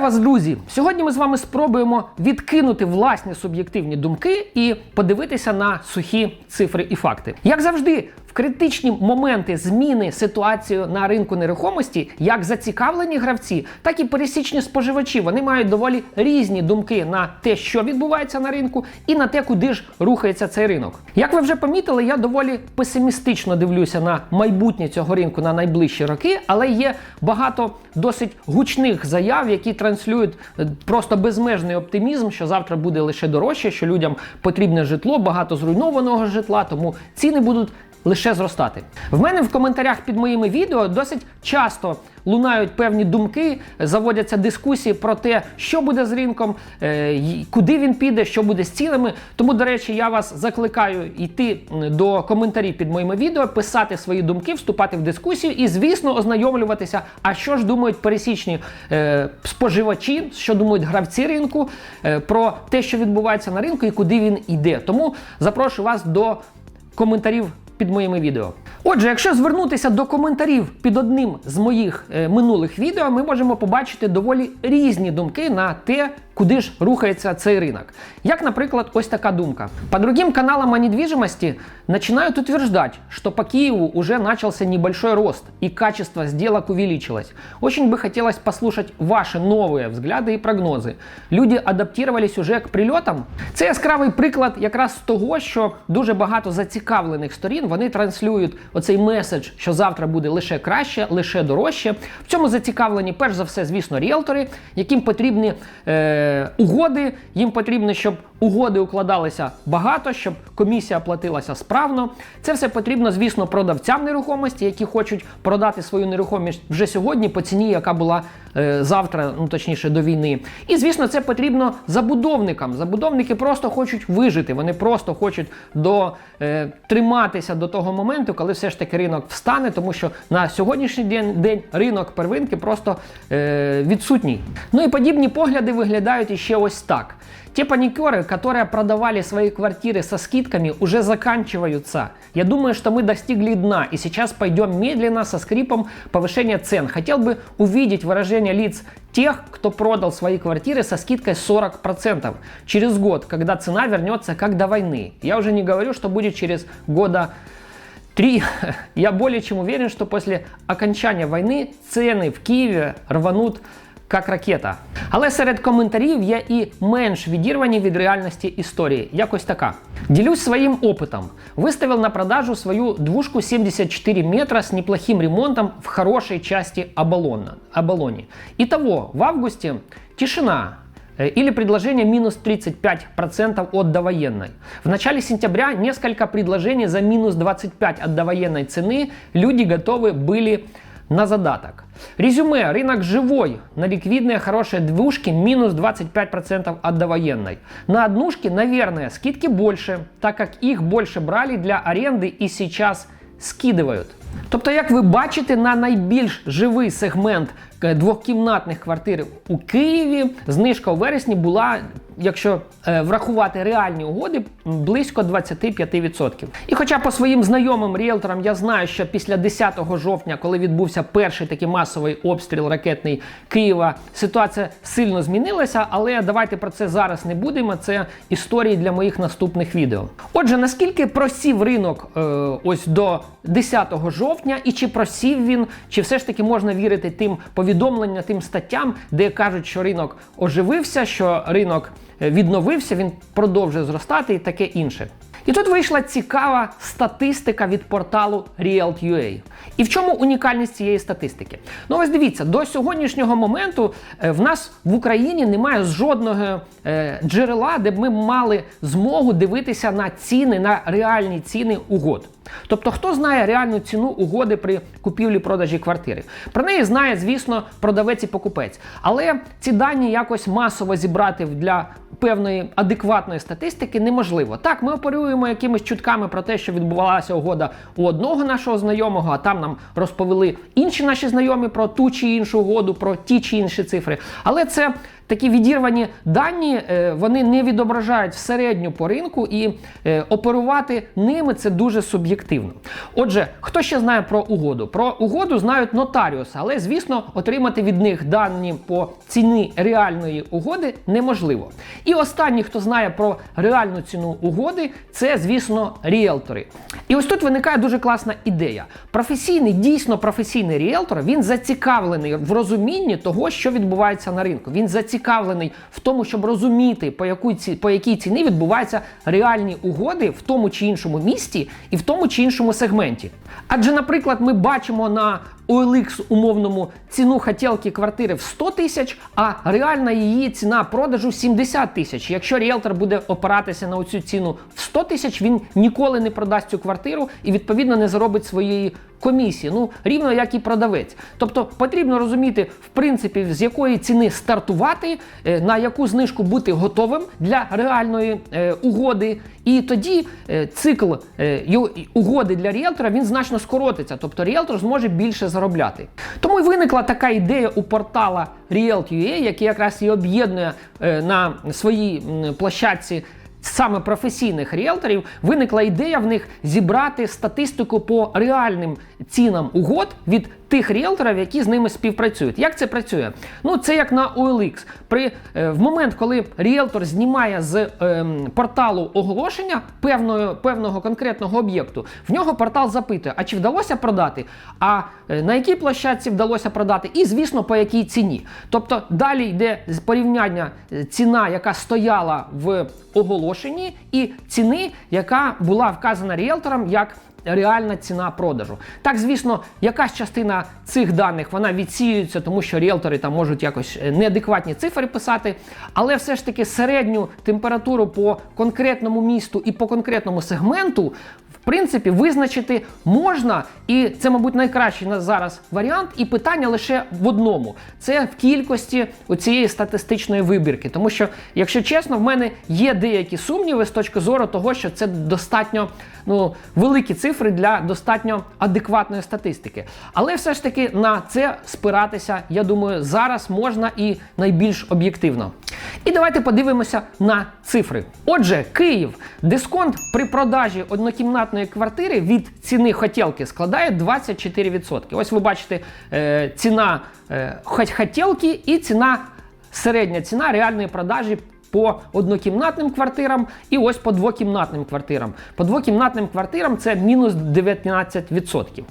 Вас, друзі! Сьогодні ми з вами спробуємо відкинути власні суб'єктивні думки і подивитися на сухі цифри і факти. Як завжди, в критичні моменти зміни ситуації на ринку нерухомості, як зацікавлені гравці, так і пересічні споживачі, вони мають доволі різні думки на те, що відбувається на ринку, і на те, куди ж рухається цей ринок. Як ви вже помітили, я доволі песимістично дивлюся на майбутнє цього ринку на найближчі роки, але є багато досить гучних заяв, які транслюють е, просто безмежний оптимізм, що завтра буде лише дорожче, що людям потрібне житло, багато зруйнованого житла, тому ціни будуть лише зростати. В мене в коментарях під моїми відео досить часто лунають певні думки, заводяться дискусії про те, що буде з ринком, е, куди він піде, що буде з цінами. Тому, до речі, я вас закликаю йти до коментарів під моїми відео, писати свої думки, вступати в дискусію і, звісно, ознайомлюватися, а що ж думають пересічні е, споживачі, що думають гравці ринку е, про те, що відбувається на ринку і куди він йде. Тому запрошую вас до коментарів під моїми відео. Отже, якщо звернутися до коментарів під одним з моїх е, минулих відео, ми можемо побачити доволі різні думки на те, куди ж рухається цей ринок. Як, наприклад, ось така думка. По другим каналам о недвижимости начинают утверждать, что по Киеву уже начался небольшой рост и качество сделок увеличилось. Очень бы хотелось послушать ваши новые взгляды и прогнозы. Люди адаптировались уже к прильотам? Це яскравий приклад якраз того, що дуже багато зацікавлених сторін вони транслюють оцей меседж, що завтра буде лише краще, лише дорожче. В цьому зацікавлені перш за все, звісно, ріелтори, яким потрібні е, угоди. Їм потрібно, щоб угоди укладалися багато, щоб комісія платилася справно. Це все потрібно, звісно, продавцям нерухомості, які хочуть продати свою нерухомість вже сьогодні по ціні, яка була е, завтра, ну точніше до війни. І звісно, це потрібно забудовникам. Забудовники просто хочуть вижити. Вони просто хочуть до, е, триматися до того моменту, коли все ж таки ринок встане, тому що на сьогоднішній день, день ринок первинки просто е, відсутній. Ну і подібні погляди виглядають іще ось так. Те паникеры, которые продавали свои квартиры со скидками, уже заканчиваются. Я думаю, что мы достигли дна, и сейчас пойдем медленно, со скрипом повышения цен. Хотел бы увидеть выражение лиц тех, кто продал свои квартиры со скидкой 40% через год, когда цена вернется как до войны. Я уже не говорю, что будет через года Три. Я более чем уверен, что после окончания войны цены в Киеве рванут як ракета. Але серед коментарів є і менш відірвані від реальності історії. Якось така. Делюсь своим опытом. Выставил на продажу свою двушку 74 метра с неплохим ремонтом в хорошей части Оболона, Оболони. Итого, в августе тишина. Э, Или предложение минус 35% от довоенной. В начале сентября несколько предложений за минус 25 от довоенной цены люди готовы были на задаток. Резюме. Рынок живой. На ликвидные хорошие двушки минус 25% от довоенной. На однушки, наверное, скидки больше, так как их больше брали для аренды и сейчас скидывают. Тобто, як ви бачите, на найбільш живий сегмент е, двохкімнатних квартир у Києві знижка у вересні була, якщо е, врахувати реальні угоди, близько 25%. І хоча по своїм знайомим ріелторам я знаю, що після 10 жовтня, коли відбувся перший такий масовий обстріл ракетний Києва, ситуація сильно змінилася, але давайте про це зараз не будемо. Це історії для моїх наступних відео. Отже, наскільки просів ринок е, ось до 10 жовтня, і чи просів він, чи все ж таки можна вірити тим повідомленням, тим статтям, де кажуть, що ринок оживився, що ринок е, відновився, він продовжує зростати і таке інше. І тут вийшла цікава статистика від порталу Realt.ua. І в чому унікальність цієї статистики? Ну ось дивіться, до сьогоднішнього моменту е, в нас в Україні немає жодного е, джерела, де б ми мали змогу дивитися на ціни, на реальні ціни угод. Тобто, хто знає реальну ціну угоди при купівлі-продажі квартири? Про неї знає, звісно, продавець і покупець. Але ці дані якось масово зібрати для певної адекватної статистики неможливо. Так, ми оперуємо якимись чутками про те, що відбувалася угода у одного нашого знайомого, а там нам розповіли інші наші знайомі про ту чи іншу угоду, про ті чи інші цифри. Але це такі відірвані дані, е, вони не відображають середню по ринку, і е, оперувати ними це дуже суб'єктивно. Отже, хто ще знає про угоду? Про угоду знають нотаріуси, але звісно, отримати від них дані по ціні реальної угоди неможливо. І останній, хто знає про реальну ціну угоди, це, звісно, ріелтори. І ось тут виникає дуже класна ідея. Професійний, дійсно професійний ріелтор, він зацікавлений в розумінні того, що відбувається на ринку. Він зацікавлений в тому, щоб розуміти, по якій ці по якій ціні відбуваються реальні угоди в тому чи іншому місті і в тому чи іншому сегменті. Адже, наприклад, ми бачимо на OLX умовному ціну хотілки квартири в 100 тисяч, а реальна її ціна продажу 70 тисяч. Якщо ріелтор буде опиратися на оцю ціну в 100 тисяч, він ніколи не продасть цю квартиру і відповідно не заробить своєї комісії. Ну рівно як і продавець. Тобто потрібно розуміти, в принципі, з якої ціни стартувати, е, на яку знижку бути готовим для реальної е, угоди. І тоді е, цикл е, угоди для ріелтора він значно скоротиться, тобто ріелтор зможе більше заробляти. Тому й виникла така ідея у портала Realt.ua, який якраз і об'єднує е, на своїй площадці саме професійних ріелторів, виникла ідея в них зібрати статистику по реальним цінам угод від тих ріелторів, які з ними співпрацюють. Як це працює? Ну, це як на OLX. При, е, в момент, коли ріелтор знімає з ем, порталу оголошення певної, певного конкретного об'єкту, в нього портал запитує, а чи вдалося продати, а е, на якій площадці вдалося продати, і, звісно, по якій ціні. Тобто далі йде порівняння е, ціна, яка стояла в оголошенні, і ціни, яка була вказана ріелтором як реальна ціна продажу. Так, звісно, якась частина цих даних вона відсіюється, тому що ріелтори там можуть якось е, неадекватні цифри писати, але все ж таки середню температуру по конкретному місту і по конкретному сегменту. Принципі, визначити можна, і це, мабуть, найкращий на зараз варіант. І питання лише в одному: це в кількості цієї статистичної вибірки. Тому що, якщо чесно, в мене є деякі сумніви з точки зору того, що це достатньо ну, великі цифри для достатньо адекватної статистики. Але все ж таки на це спиратися, я думаю, зараз можна і найбільш об'єктивно. І давайте подивимося на цифри. Отже, Київ, дисконт при продажі однокімнатної квартири від ціни хотілки складає 24%. Ось ви бачите е, ціна е, хотілки і ціна середня ціна реальної продажі. По однокімнатним квартирам і ось по двокімнатним квартирам. По двокімнатним квартирам це мінус 19%.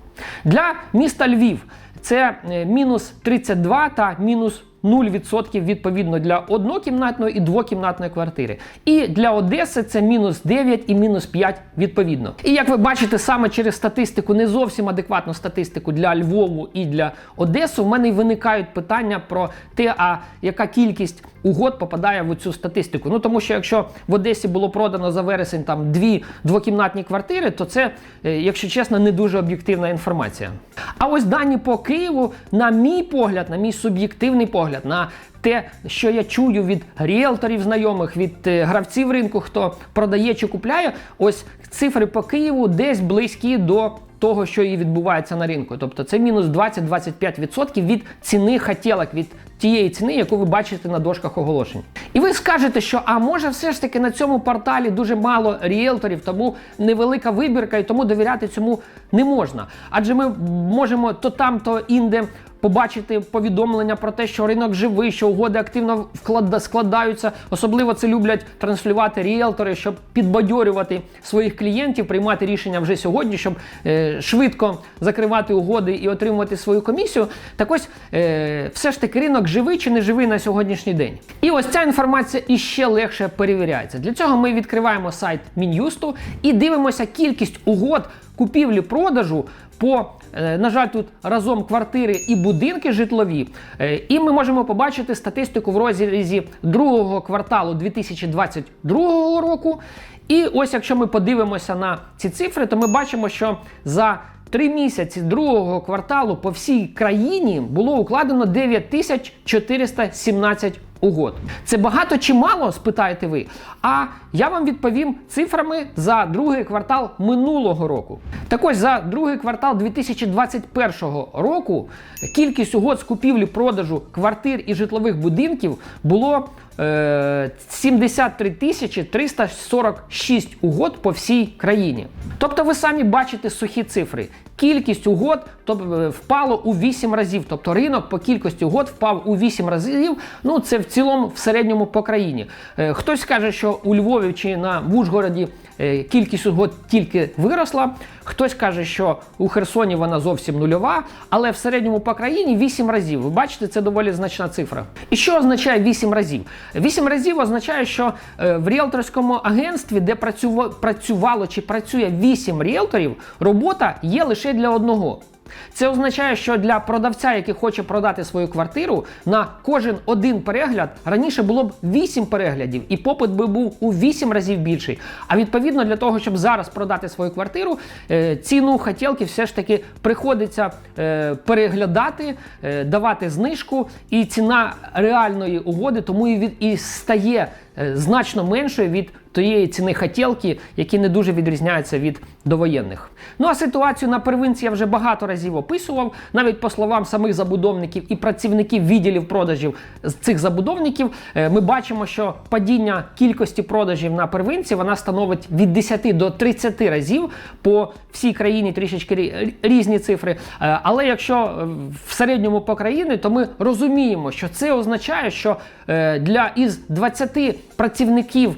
Для міста Львів це е, мінус 32 та мінус 0% відповідно для однокімнатної і двокімнатної квартири. І для Одеси це мінус 9 і мінус 5 відповідно. І як ви бачите, саме через статистику, не зовсім адекватну статистику для Львову і для Одеси, в мене виникають питання про те, а яка кількість угод попадає в цю статистику. Ну тому що якщо в Одесі було продано за вересень там дві двокімнатні квартири, то це, е, якщо чесно, не дуже об'єктивна інформація. А ось дані по Києву, на мій погляд, на мій суб'єктивний погляд, на те, що я чую від ріелторів знайомих, від е, гравців ринку, хто продає чи купляє, ось цифри по Києву десь близькі до того, що і відбувається на ринку. Тобто це мінус 20-25% від ціни хотілок, від тієї ціни, яку ви бачите на дошках оголошень. І ви скажете, що а може все ж таки на цьому порталі дуже мало ріелторів, тому невелика вибірка, і тому довіряти цьому не можна. Адже ми можемо то там, то інде. Побачити повідомлення про те, що ринок живий, що угоди активно складаються. Особливо це люблять транслювати ріелтори, щоб підбадьорювати своїх клієнтів, приймати рішення вже сьогодні, щоб е, швидко закривати угоди і отримувати свою комісію. Так ось е, все ж таки ринок живий чи не живий на сьогоднішній день. І ось ця інформація іще легше перевіряється. Для цього ми відкриваємо сайт Мін'юсту і дивимося кількість угод купівлі-продажу по, е, на жаль, тут разом квартири і будинки житлові. Е, І ми можемо побачити статистику в розрізі другого кварталу 2022 року. І ось якщо ми подивимося на ці цифри, то ми бачимо, що за три місяці другого кварталу по всій країні було укладено 9417 угод. Це багато чи мало, спитаєте ви? А я вам відповім цифрами за другий квартал минулого року. Так ось за другий квартал 2021 року кількість угод з купівлі-продажу квартир і житлових будинків було е, 73 тисячі 346 угод по всій країні. Тобто ви самі бачите сухі цифри. Кількість угод тобто, впало у 8 разів. Тобто ринок по кількості угод впав у 8 разів. Ну це в цілому в середньому по країні. Е, Хтось каже, що у Львові чи на в Ужгороді е, кількість угод тільки виросла. Хтось каже, що у Херсоні вона зовсім нульова, але в середньому по країні 8 разів. Ви бачите, це доволі значна цифра. І що означає 8 разів? 8 разів означає, що в ріелторському агентстві, де працювало чи працює 8 ріелторів, робота є лише для одного. Це означає, що для продавця, який хоче продати свою квартиру, на кожен один перегляд раніше було б 8 переглядів, і попит би був у 8 разів більший. А відповідно для того, щоб зараз продати свою квартиру, е, ціну хотілки все ж таки приходиться е, переглядати, е, давати знижку, і ціна реальної угоди тому і від і стає значно меншою від тієї ціни хотілки, які не дуже відрізняються від довоєнних. Ну а ситуацію на первинці я вже багато разів описував, навіть по словам самих забудовників і працівників відділів продажів з цих забудовників, е, ми бачимо, що падіння кількості продажів на первинці вона становить від 10 до 30 разів по всій країні трішечки різні цифри. Е, Але якщо е, в середньому по країні, то ми розуміємо, що це означає, що для із 20 працівників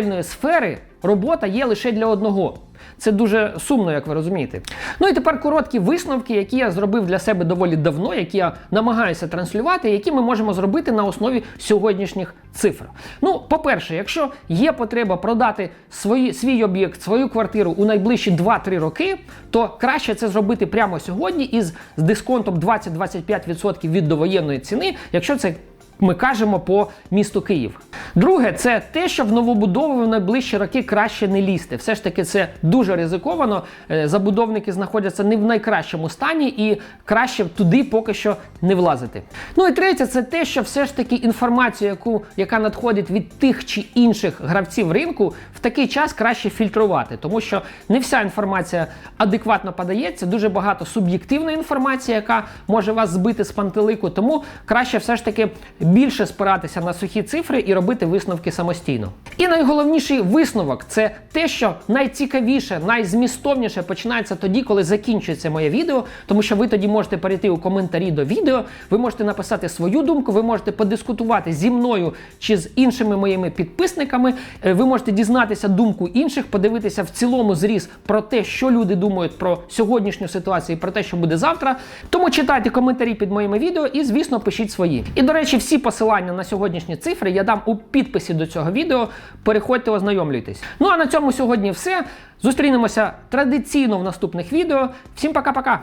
будівельної сфери робота є лише для одного. Це дуже сумно, як ви розумієте. Ну і тепер короткі висновки, які я зробив для себе доволі давно, які я намагаюся транслювати, які ми можемо зробити на основі сьогоднішніх цифр. Ну, по-перше, якщо є потреба продати свої, свій об'єкт, свою квартиру у найближчі 2-3 роки, то краще це зробити прямо сьогодні із з дисконтом 20-25% від довоєнної ціни, якщо це ми кажемо по місту Київ. Друге, це те, що в новобудови в найближчі роки краще не лізти. Все ж таки, це дуже ризиковано. Е, Забудовники знаходяться не в найкращому стані і краще туди поки що не влазити. Ну і третє, це те, що все ж таки інформацію, яку, яка надходить від тих чи інших гравців ринку, в такий час краще фільтрувати, тому що не вся інформація адекватно подається, дуже багато суб'єктивної інформації, яка може вас збити з пантелику. Тому краще все ж таки більше спиратися на сухі цифри і робити висновки самостійно. І найголовніший висновок це те, що найцікавіше, найзмістовніше починається тоді, коли закінчується моє відео, тому що ви тоді можете перейти у коментарі до відео, ви можете написати свою думку, ви можете подискутувати зі мною чи з іншими моїми підписниками. Е, Ви можете дізнатися думку інших, подивитися в цілому зріз про те, що люди думають про сьогоднішню ситуацію, і про те, що буде завтра. Тому читайте коментарі під моїми відео і, звісно, пишіть свої. І, до речі, всі посилання на сьогоднішні цифри я дам у підписі до цього відео. Переходьте, ознайомлюйтесь. Ну а на цьому сьогодні все. Зустрінемося традиційно в наступних відео. Всім пока-пока!